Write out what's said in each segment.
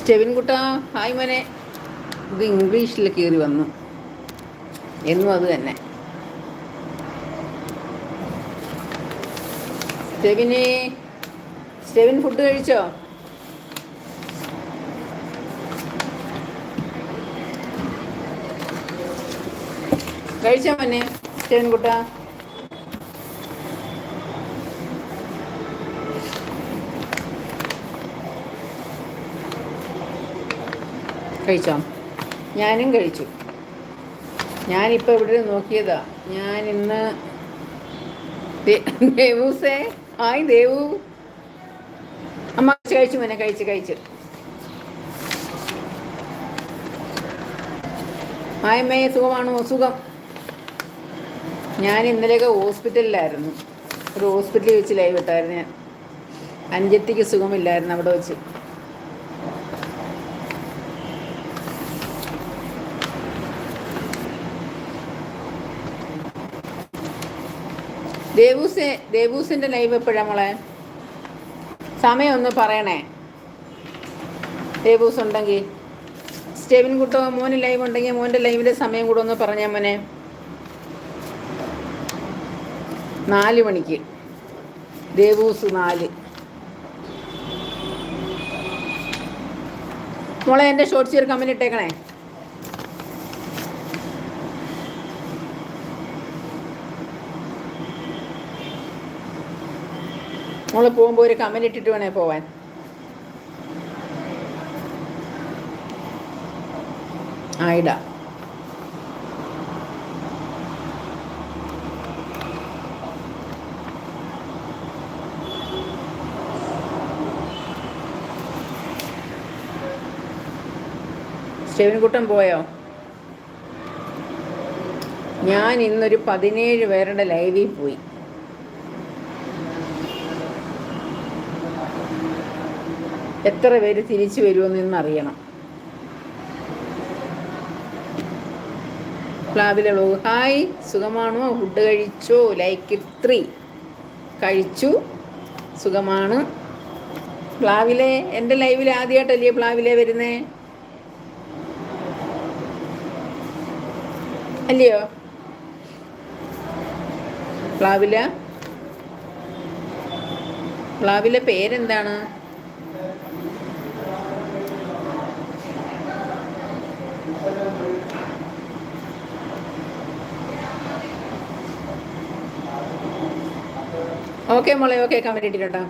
സ്റ്റെവിൻ കുട്ട ഹായ് മോനെ. ഇത് ഇംഗ്ലീഷിൽ കയറി വന്നു. എന്നും അത് തന്നെ. സ്റ്റെവിനെ സ്റ്റെവിൻ ഫുഡ് കഴിച്ചോ? കഴിച്ചോ മോനെ സ്റ്റെവിൻ കുട്ട? കഴിച്ചോ? ഞാനും കഴിച്ചു. ഞാനിപ്പോൾ ഇവിടെ നോക്കിയതാ. ഞാൻ ഇന്ന് ദേവൂസേ ഹായ് ദേവു. അമ്മ കഴിച്ചു മോനെ കഴിച്ച് കഴിച്ച്. ഹായ് അമ്മയെ സുഖമാണോ? സുഖം. ഞാൻ ഇന്നലെയൊക്കെ ഹോസ്പിറ്റലിലായിരുന്നു. ഒരു ഹോസ്പിറ്റലിൽ വെച്ച് ലൈവ് ഇട്ടായിരുന്നു ഞാൻ. അഞ്ചത്തിക്ക് സുഖമില്ലായിരുന്നു അവിടെ വെച്ച്. ദേവൂസ് ദേവൂസിന്റെ ലൈവ് എപ്പോഴാ മോളെ? സമയം ഒന്ന് പറയണേ. ദേവൂസ് ഉണ്ടെങ്കിൽ സ്റ്റെവിൻ കുട്ടോ മോന് ലൈവ് ഉണ്ടെങ്കിൽ മോന്റെ ലൈവിന്റെ സമയം കൂടെ ഒന്ന് പറഞ്ഞാൽ മോനെ. നാല് മണിക്ക്. ദേവൂസ് നാല്. മോളെ എന്റെ ഷോർട്ട്സ് ഒരു കമന്റ് ഇട്ടേക്കണേ. നമ്മൾ പോകുമ്പോൾ ഒരു കമന്റ് ഇട്ടിട്ട് വേണേ പോവാൻ. ആയിടാ സ്റ്റെവിൻകുട്ടൻ പോയോ? ഞാൻ ഇന്നൊരു പതിനേഴ് പേരുടെ ലൈവിൽ പോയി. എത്ര പേര് തിരിച്ചു വരുമെന്ന് അറിയണം. വ്ളോഗ് ഹായ് സുഖമാണോ? ഫുഡ് കഴിച്ചോ? Like three. കഴിച്ചു. സുഖമാണ്. പ്ലാവിലെ എന്റെ ലൈവിൽ ആദ്യമായിട്ടല്ലേ പ്ലാവിലെ വരുന്നേ? അല്ലയോ? പ്ലാവില? പ്ലാവിലെ പേരെന്താണ്? ഓക്കെ മോളെ ഓക്കെ കമന്റ് ഇട്ടിട്ടോ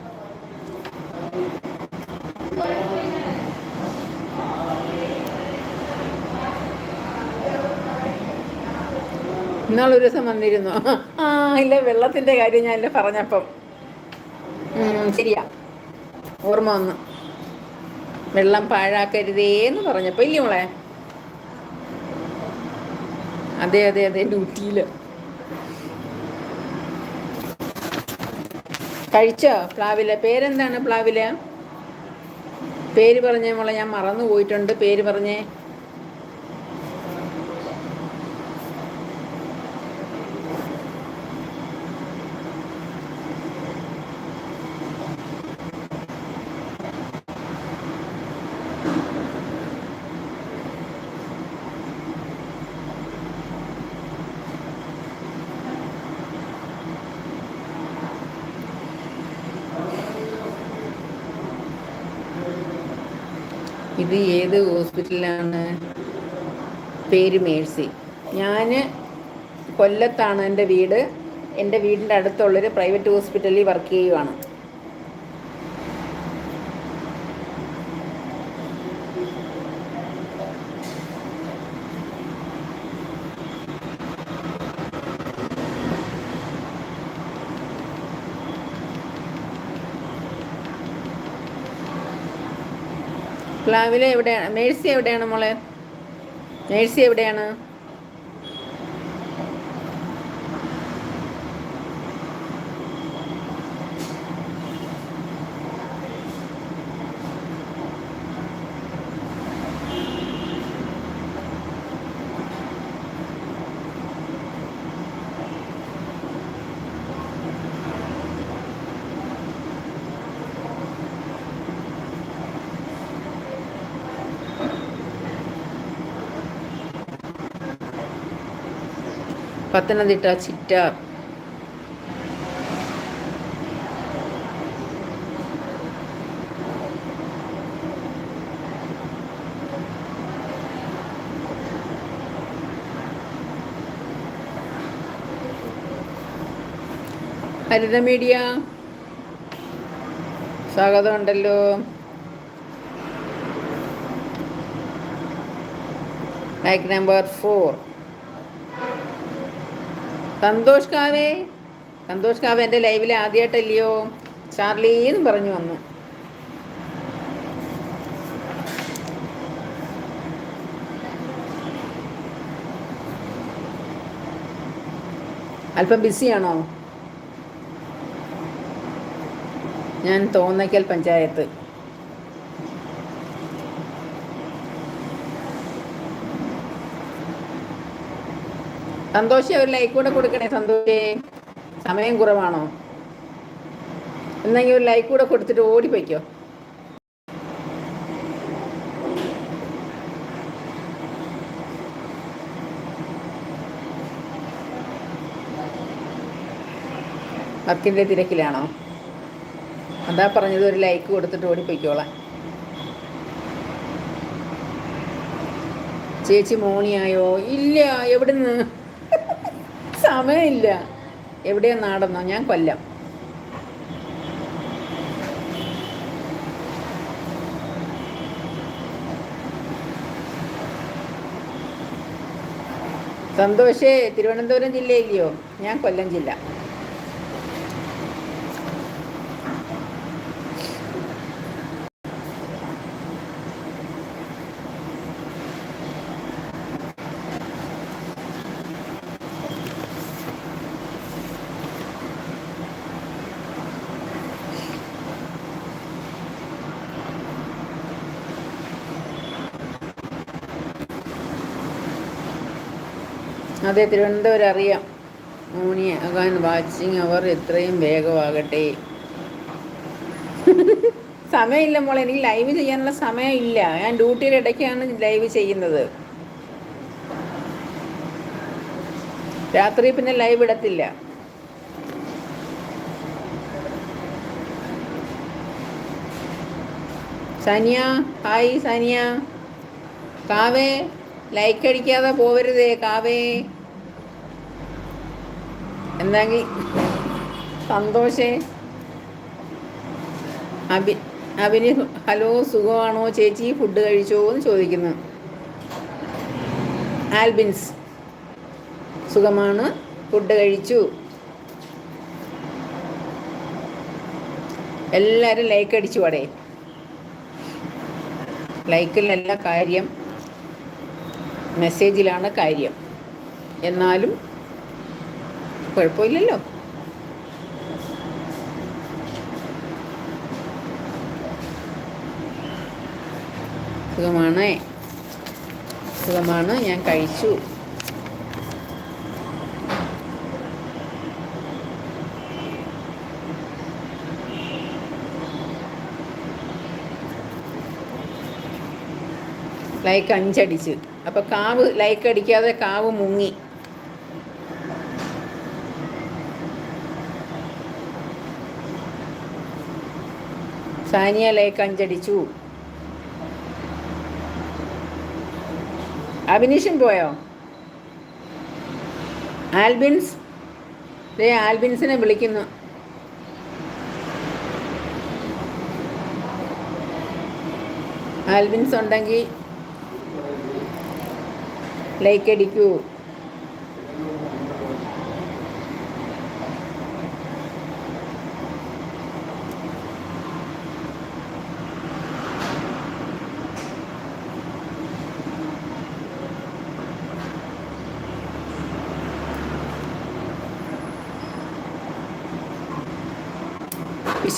ഇന്നാളൊരു ദിവസം വന്നിരുന്നു. ആ ഇല്ല വെള്ളത്തിന്റെ കാര്യം ഞാൻ ഇല്ല പറഞ്ഞപ്പം. ശരിയാ. ഓർമ്മ വന്നു. വെള്ളം പാഴാക്കരുതേ എന്ന് പറഞ്ഞപ്പോ ഇല്ലേ മോളെ? അതെ അതെ അതെ ഡ്യൂട്ടിയിൽ. കഴിച്ചോ? പ്ലാവില പേരെന്താണ് പ്ലാവില? പേര് പറഞ്ഞേ മോളെ ഞാൻ മറന്നു പോയിട്ടുണ്ട് പേര് പറഞ്ഞേ. ഇത് ഏത് ഹോസ്പിറ്റലിലാണ്? പേര് മേഴ്സി. ഞാൻ കൊല്ലത്താണ് എന്റെ വീട്. എന്റെ വീടിന്റെ അടുത്തുള്ളൊരു പ്രൈവറ്റ് ഹോസ്പിറ്റലിൽ വർക്ക് ചെയ്യുവാണ്. പ്ലാവിലെ എവിടെയാണ്? മേഴ്സി എവിടെയാണ് മോളെ? മേഴ്സി എവിടെയാണ്? പത്തനംതിട്ട ചിറ്റ. ഹരിത മീഡിയ. സ്വാഗതം ഉണ്ടല്ലോ ലൈക്ക് നമ്പർ ഫോർ സന്തോഷ് കാവേ സന്തോഷ് കാവേ എന്റെ ലൈവിൽ ആദ്യമായിട്ടല്ലയോ ചാർലി എന്ന് പറഞ്ഞു വന്നു. അല്പം ബിസിയാണോ? ഞാൻ തോന്നയ്ക്കൽ പഞ്ചായത്ത്. സന്തോഷി ഒരു ലൈക്ക് കൂടെ കൊടുക്കണേ സന്തോഷേ. സമയം കുറവാണോ? എന്നെങ്കിൽ ഒരു ലൈക്ക് കൂടെ കൊടുത്തിട്ട് ഓടിപ്പോയിക്കോ വർക്കിന്റെ തിരക്കിലാണോ? അതാ പറഞ്ഞത് ഒരു ലൈക്ക് കൊടുത്തിട്ട് ഓടിപ്പോയിക്കോളാം ചേച്ചി മോണിയായോ? ഇല്ല എവിടുന്ന്? സമയമില്ല. എവിടെയാ നാടെന്നോ? ഞാൻ കൊല്ലം. സന്തോഷേ തിരുവനന്തപുരം ജില്ലയില്ലയോ ഞാൻ കൊല്ലം ജില്ല. അതെ തിരുവനന്തപുരം അറിയാം മോണി ആകാൻ വാച്ചിങ് അവർ എത്രയും വേഗമാകട്ടെ. സമയമില്ല മോളെ എനിക്ക് ലൈവ് ചെയ്യാനുള്ള സമയമില്ല. ഞാൻ ഡ്യൂട്ടിയുടെ ഇടയ്ക്കാണ് ലൈവ് ചെയ്യുന്നത്. രാത്രി പിന്നെ ലൈവ് ഇടത്തില്ല. സനിയ ഹായ് സനിയ. കാവേ ലൈക്ക് അടിക്കാതെ പോവരുതേ കാവേ. എന്താങ്കിൽ സന്തോഷേ. അഭി അഭിനി ഹലോ സുഖമാണോ? ചേച്ചി ഫുഡ് കഴിച്ചോ എന്ന് ചോദിക്കുന്നു. ആൽബിൻസ് സുഖമാണ്? ഫുഡ് കഴിച്ചു. എല്ലാവരും ലൈക്ക് അടിച്ചു പടേ. ലൈക്കിലല്ല കാര്യം. മെസ്സേജിലാണ് കാര്യം. എന്നാലും കുഴപ്പമില്ലല്ലോ. സുഖമാണ്. സുഖമാണ്. ഞാൻ കഴിച്ചു. ലൈക്ക് അഞ്ചടിച്ച്. അപ്പോൾ കാവ് ലൈക്ക് അടിക്കാതെ കാവ് മുങ്ങി. സാനിയ ലൈക്ക് അഞ്ചടിച്ചു. അഭിനീഷൻ പോയോ? ആൽബിൻസ്? ദേ ആൽബിൻസിനെ വിളിക്കുന്നു. ആൽബിൻസ് ഉണ്ടെങ്കിൽ ലൈക്ക് അടിക്കൂ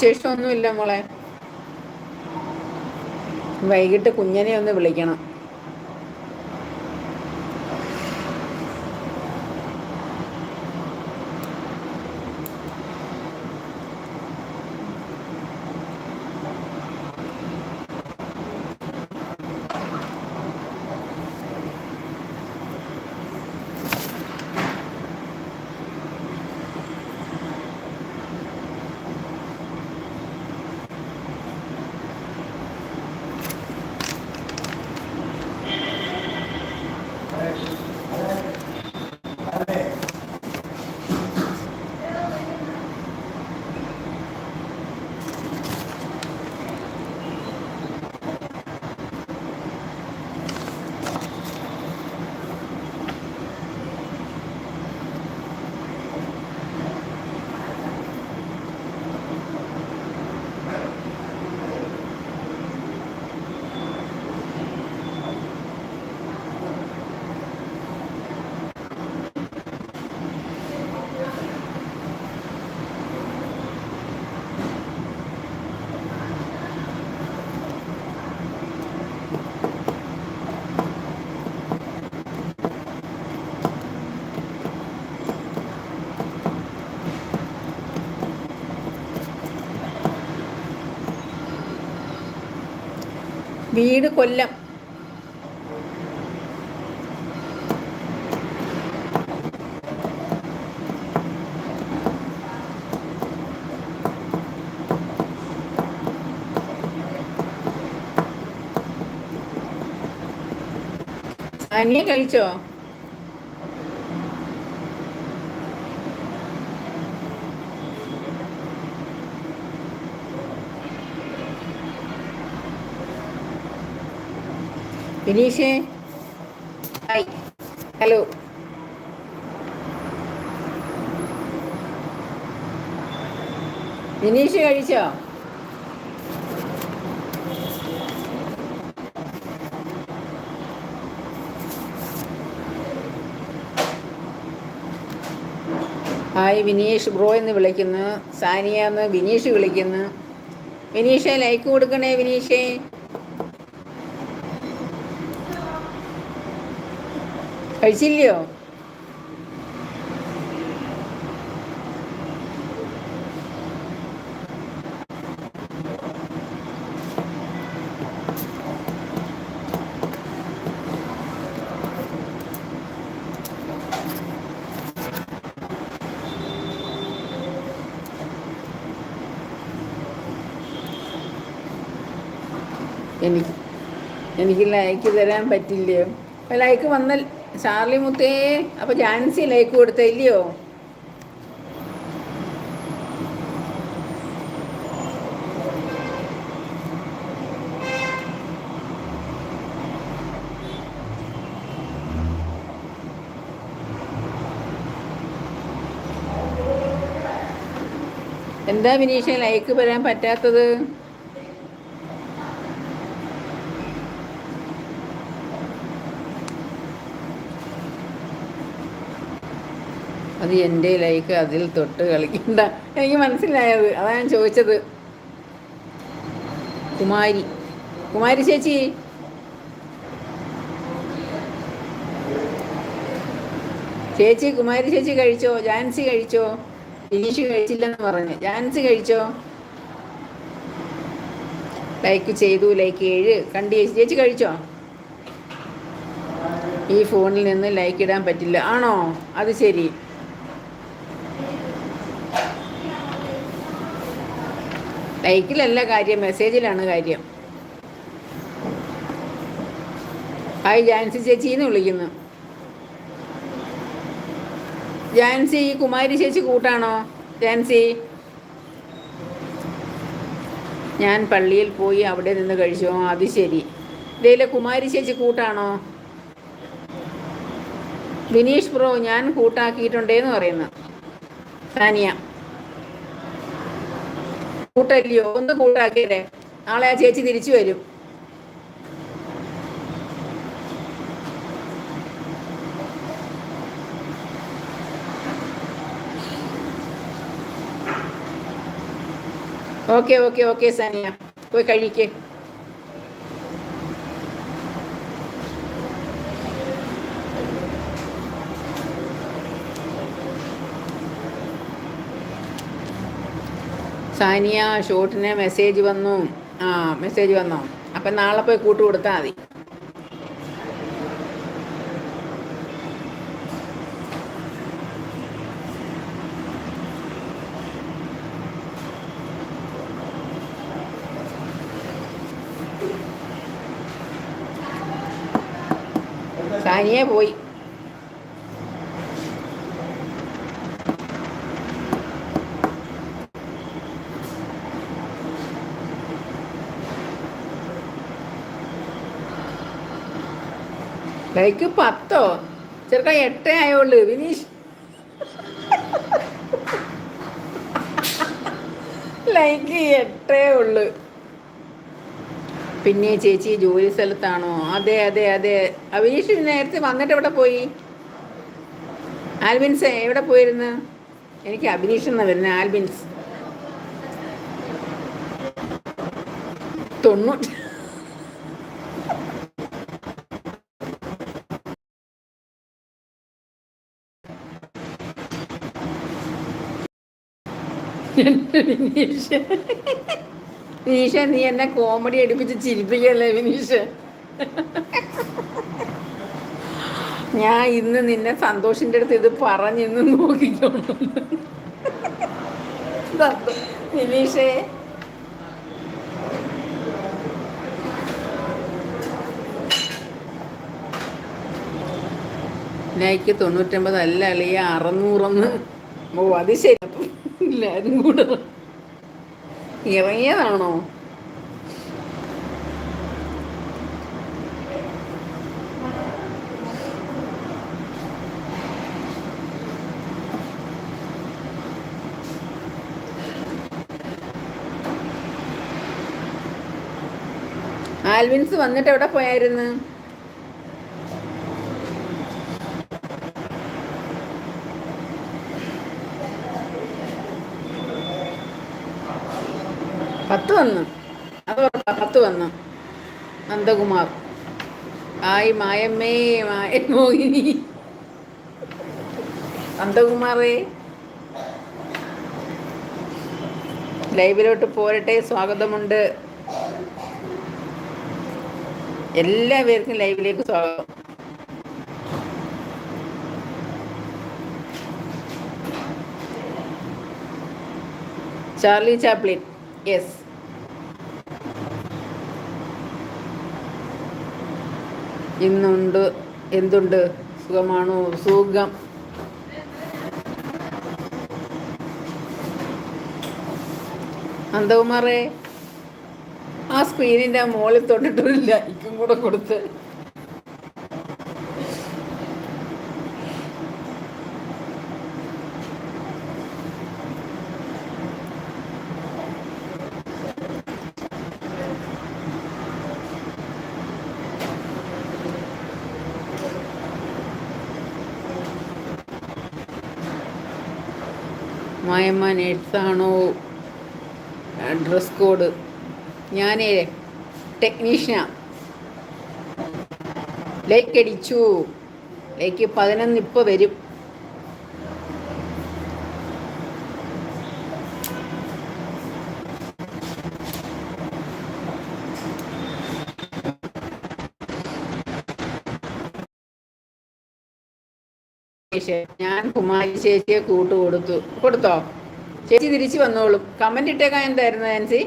വിശേഷമൊന്നുമില്ല മോളെ. വൈകിട്ട് കുഞ്ഞനെ ഒന്ന് വിളിക്കണം. വീട് കൊല്ലം. അനിയെ കഴിച്ചോ? വിനീഷേ ഹായ്. ഹലോ. വിനീഷ് കഴിച്ചോ? ഹായ് വിനീഷ്. ബ്രോ എന്ന് വിളിക്കുന്നു. സാനിയ എന്ന് വിനീഷ് വിളിക്കുന്നു. വിനീഷേ ലൈക്ക് കൊടുക്കണേ വിനീഷേ. കഴിച്ചില്ലയോ? എനിക്ക് എനിക്ക് ലൈക്ക് തരാൻ പറ്റില്ലയോ? ലൈക്ക് വന്ന ചാർലി മുത്തേ അപ്പൊ ജാൻസി ലൈക്ക് കൊടുത്ത ഇല്ലയോ? എന്താ വിനീഷ ലൈക്ക് വരാൻ പറ്റാത്തത്? അത് എന്റെ ലൈക്ക് അതിൽ തൊട്ട് കളിക്കണ്ട. എനിക്ക് മനസ്സിലായത്. അതാ ഞാൻ ചോദിച്ചത്. കുമാരി. കുമാരി ചേച്ചി. ചേച്ചി കുമാരി ചേച്ചി കഴിച്ചോ? ജാൻസി കഴിച്ചോ? ഇനീഷ് കഴിച്ചില്ലെന്ന് പറഞ്ഞു. ജാൻസി കഴിച്ചോ? ലൈക്ക് ചെയ്തു. ലൈക്ക് ഏഴ്. കണ്ടി ചേച്ചി. ചേച്ചി കഴിച്ചോ? ഈ ഫോണിൽ നിന്ന് ലൈക്ക് ഇടാൻ പറ്റില്ല. ആണോ? അത് ശരി. ലൈക്കിലല്ല കാര്യം മെസ്സേജിലാണ് കാര്യം. ഹായ് ജാൻസി ചേച്ചിന്ന് വിളിക്കുന്നു. ജാൻസി ഈ കുമാരി ചേച്ചി കൂട്ടാണോ? ജാൻസി. ഞാൻ പള്ളിയിൽ പോയി അവിടെ നിന്ന് കഴിച്ചു? അത് ശരി. ഇതിലെ കുമാരി ചേച്ചി കൂട്ടാണോ? വിനീഷ് ബ്രോ ഞാൻ കൂട്ടാക്കിയിട്ടുണ്ടേന്ന് പറയുന്നു. സാനിയ. കൂട്ടല്ലയോ ഒന്ന് കൂട്ടാക്കിയല്ലേ നാളെ ആ ചേച്ചി തിരിച്ചു വരും. Okay okay okay Sania. പോയി കഴിക്കേ. സാനിയ ഷോട്ടിന് മെസ്സേജ് വന്നു. ആ മെസ്സേജ് വന്നോ? അപ്പം നാളെ പോയി കൂട്ടു കൊടുത്താൽ മതി. സാനിയ പോയി. ലൈക്ക് പത്തോ? ചെറുക്ക എട്ടേ ആയോളൂ വിനീഷ് ലൈക്ക് എട്ടേ ഉള്ളു. പിന്നെ ചേച്ചി ജോലി സ്ഥലത്താണോ? അതെ അതെ അതെ. അവിനീഷ് നേരത്തെ വന്നിട്ട് എവിടെ പോയി? ആൽബിൻസ് എവിടെ പോയിരുന്നു? എനിക്ക് അഭിനീഷ് എന്നാ വരുന്നത് ആൽബിൻസ്. തൊണ്ണൂറ്റി വിനീഷ്. വിനീഷ നീ എന്നെ കോമഡി എടുപ്പിച്ച് ചിരിപ്പിക്കല്ലേ വിനീഷ്? ഞാൻ ഇന്ന് നിന്നെ സന്തോഷിന്റെ അടുത്ത് ഇത് പറഞ്ഞിന്ന് നോക്കിക്കോളൂ. വിനീഷേ. ലൈക്ക് തൊണ്ണൂറ്റമ്പത് അല്ല അളിയ അറുന്നൂറൊന്ന്. ഓ അത് ശരി. അപ്പം അതും കൂടെ ഇറങ്ങിയതാണോ? ആൽവിൻസ് വന്നിട്ട് എവിടെ പോയായിരുന്നു? പത്ത് വന്ന്. അത് ഉറപ്പാ, പത്ത് വന്ന്. നന്ദകുമാർ. ആയി മായമ്മേ മായൻ മോഹിനി. നന്ദകുമാറേ. ലൈവിലോട്ട് പോരട്ടെ സ്വാഗതമുണ്ട്. എല്ലാവർക്കും ലൈവിലേക്ക് സ്വാഗതം. Charlie Chaplin yes. ഇന്നുണ്ട് എന്തുണ്ട്? സുഖമാണോ? സുഖം. അന്തകുമാറേ ആ സ്ക്രീനിന്റെ മുകളിൽ തൊട്ടിട്ടില്ല. ഇക്കും കൂടെ കൊടുത്ത്. മായമ്മ നേഴ്സാണോ? Dress code. ഞാനേ ടെക്നീഷ്യനാ ലൈക്ക് അടിച്ചു. ലൈക്ക് പതിനൊന്ന് ഇപ്പോൾ വരും. ഞാൻ കുമാരി ചേച്ചിയെ കൂട്ടു കൊടുത്തു. കൊടുത്തോ? ചേച്ചി തിരിച്ചു വന്നോളും. കമന്റ് ഇട്ടേക്കാൻ എന്തായിരുന്നു നാൻസി?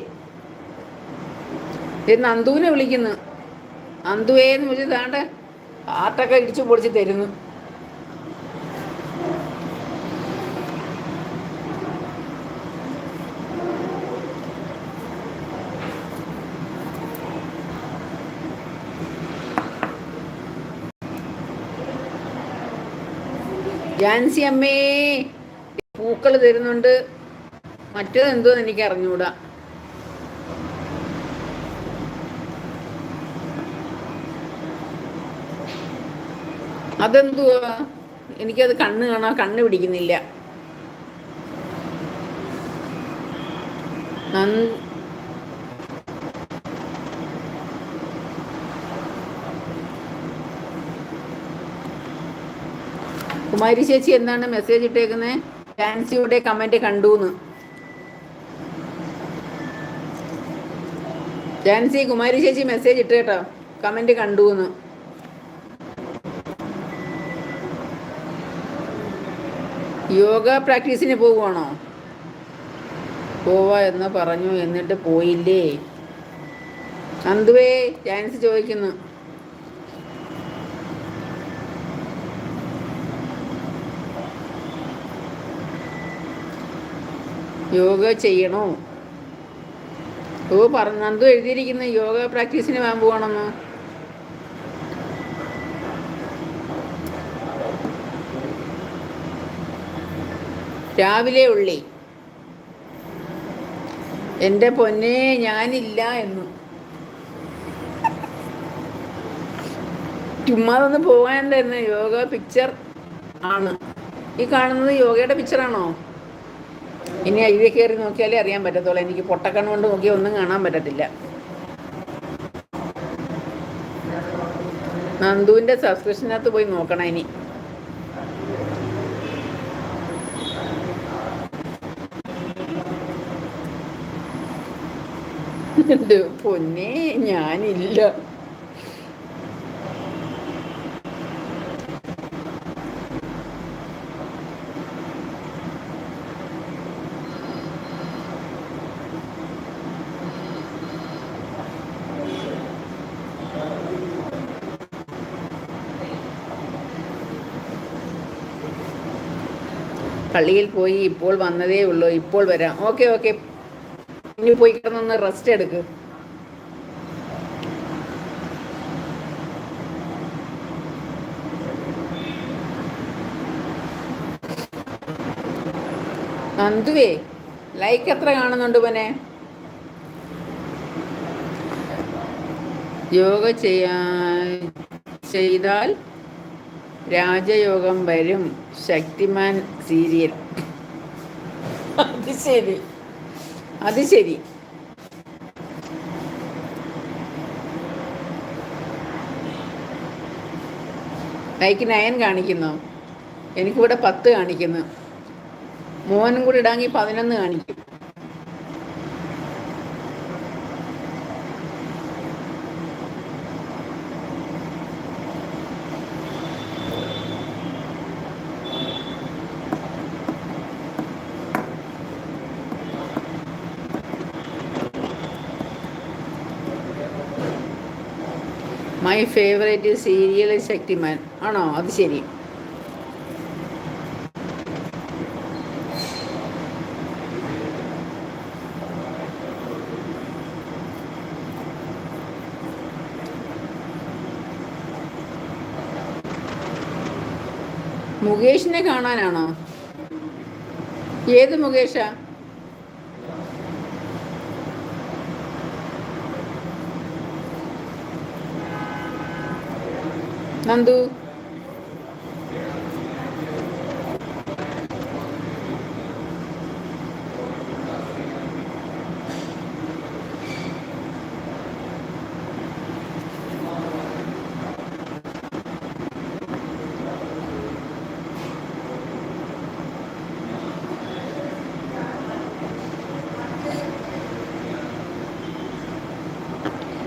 ഇത് നന്ദുവിനെ വിളിക്കുന്നു. നന്ദുവേന്ന് വിളിച്ച് താണ്ട് ആട്ടൊക്കെ ഇടിച്ചു പൊടിച്ച് തരുന്നു. ജാൻസി അമ്മേ പൂക്കൾ തരുന്നുണ്ട്. മറ്റേത് എന്തോന്ന് എനിക്ക് അറിഞ്ഞുകൂടാ അതെന്തുവാ? എനിക്കത് കണ്ണ് കാണാൻ കണ്ണ് പിടിക്കുന്നില്ല. നന്ദി കുമാരി ചേച്ചി എന്താണ് മെസ്സേജ് ഇട്ടേക്കുന്നത് ഫാൻസിയുടെ കമന്റ് കണ്ടൂന്ന്. ജാൻസി കുമാരി ചേച്ചി മെസ്സേജ് ഇട്ട് കേട്ടോ കമന്റ് കണ്ടൂന്ന്. യോഗ പ്രാക്ടീസിന് പോവുകയാണോ പോവാ എന്ന് പറഞ്ഞു എന്നിട്ട് പോയില്ലേ? അന്തുവേ ജാൻസി ചോദിക്കുന്നു. യോഗ ചെയ്യണോ? ഓ പറഞ്ഞു എന്തോ എഴുതിയിരിക്കുന്ന യോഗ പ്രാക്ടീസിന് പോകാൻ പോകണമെന്ന് രാവിലെ ഉള്ളി. എന്റെ പൊന്നെ ഞാനില്ല എന്ന്. ചുമ്മാതൊന്ന് പോകാൻ എന്തായിരുന്നു? യോഗ പിക്ചർ ആണ്. ഈ കാണുന്നത് യോഗയുടെ പിക്ചറാണോ ഇനി ഇതിൽ കയറി നോക്കിയാലേ അറിയാൻ പറ്റത്തുള്ളൂ. എനിക്ക് പൊട്ടക്കണ്ണ് കൊണ്ട് നോക്കിയാൽ ഒന്നും കാണാൻ പറ്റത്തില്ല. നന്ദുവിന്റെ സബ്സ്ക്രിപ്ഷനകത്ത് പോയി നോക്കണം ഇനി. പൊന്നേ ഞാനില്ല. പള്ളിയിൽ പോയി ഇപ്പോൾ വന്നതേ ഉള്ളൂ ഇപ്പോൾ വരാം. Okay okay. ഇനി പോയി കിടന്നൊന്ന് റെസ്റ്റ് എടുക്ക്. നന്ദുവേ ലൈക്ക് എത്ര കാണുന്നുണ്ട് പനെ യോഗ ചെയ്യാ ചെയ്താൽ രാജയോഗം വരും ശക്തിമാൻ സീരിയൽ. അത് ശരി. അത് ശരി. എനിക്ക് നയൻ കാണിക്കുന്നു. എനിക്കിവിടെ പത്ത് കാണിക്കുന്നു. മോനും കൂടി ഇടാമെങ്കിൽ പതിനൊന്ന് കാണിക്കും. മൈ ഫേവറേറ്റ് സീരിയൽ ശക്തിമാൻ ആണോ? അത് ശരി. മുകേഷിനെ കാണാനാണോ? ഏത് മുകേഷാ? നന്ദു.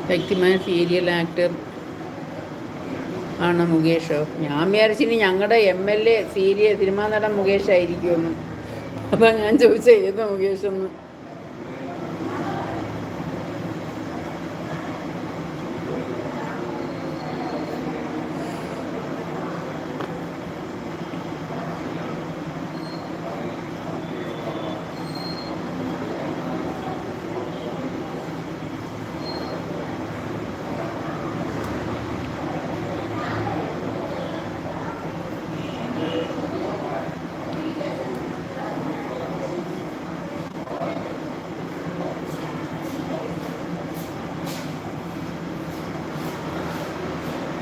വ്യക്തിമായ സീരിയൽ ആക്ടർ ആണ് മുകേഷോ. ഞാൻ വിചാരിച്ചിനി ഞങ്ങളുടെ M L A serial cinema നടൻ മുകേഷ് ആയിരിക്കുമെന്ന് അതാ ഞാൻ ചോദിച്ചത് ഏത് മുകേഷ്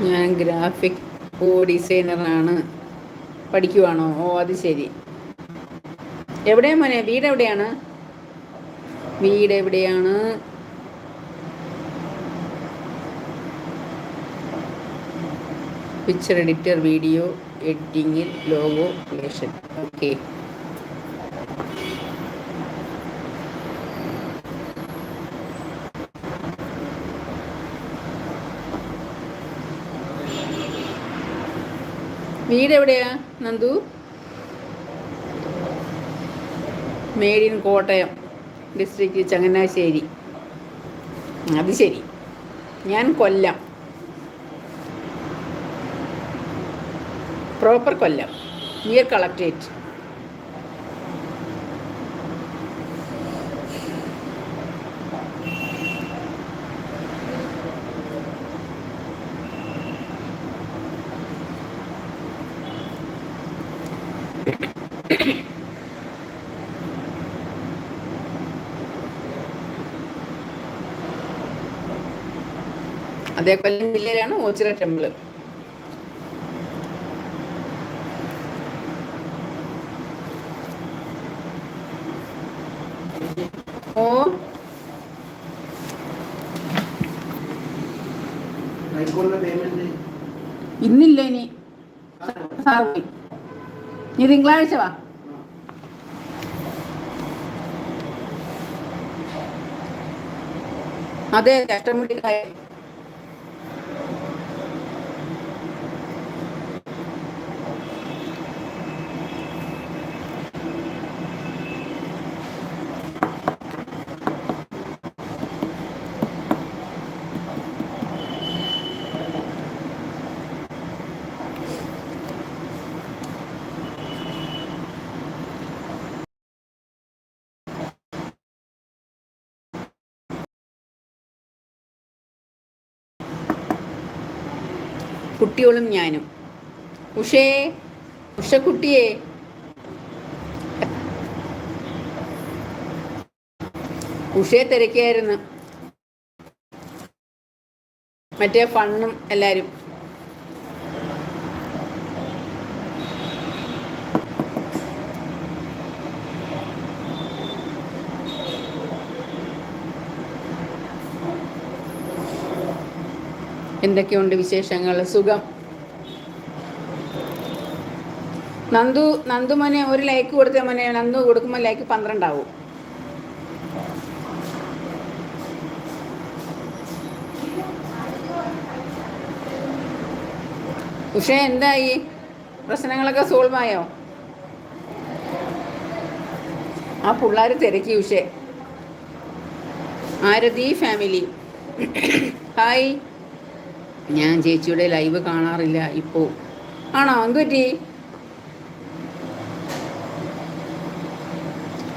ഞാൻ ഗ്രാഫിക് ഓ ഡിസൈനറാണ് പഠിക്കുവാണോ? ഓ അത് ശരി. എവിടെയാണ് മോനെ? വീട് എവിടെയാണ്? വീട് എവിടെയാണ്? പിക്ചർ എഡിറ്റർ വീഡിയോ എഡിറ്റിംഗിൽ ലോഗോ ക്രിയേഷൻ ഓക്കെ വീട് എവിടെയാ Nandu? Made in Kottayam district Changanassery. അത് ശരി. ഞാൻ Kollam. Proper Kollam near collectorate അതേ കൊല്ലം ജില്ലയിലാണ് ഓച്ചിറ ടെമ്പിൾ ഓ. ഇന്നില്ല ഇനി. സാർ പോയി. നീ തിങ്കളാഴ്ച വാ. അതെ കഷ്ടമുട്ടിക്കായ കുട്ടികളും ഞാനും. ഉഷയെ ഉഷക്കുട്ടിയെ. ഉഷയെ തിരക്കിയായിരുന്നു. മറ്റേ ഫണ്ണും എല്ലാരും. എന്തൊക്കെയുണ്ട് വിശേഷങ്ങൾ? സുഖം. നന്ദു നന്ദു മോനെ ഒരു ലൈക്ക് കൊടുത്ത മോനെ. നന്ദു കൊടുക്കുമ്പോൾ ലൈക്ക് പന്ത്രണ്ടാവും. ഉഷ എന്തായി? പ്രശ്നങ്ങളൊക്കെ സോൾവ് ആയോ? ആ പിള്ളേർ തിരക്കി ഉഷേ. ആരതി ഫാമിലി ഹായ് ഞാൻ ചേച്ചിയുടെ ലൈവ് കാണാറില്ല ഇപ്പോൾ ആണോ? പറ്റി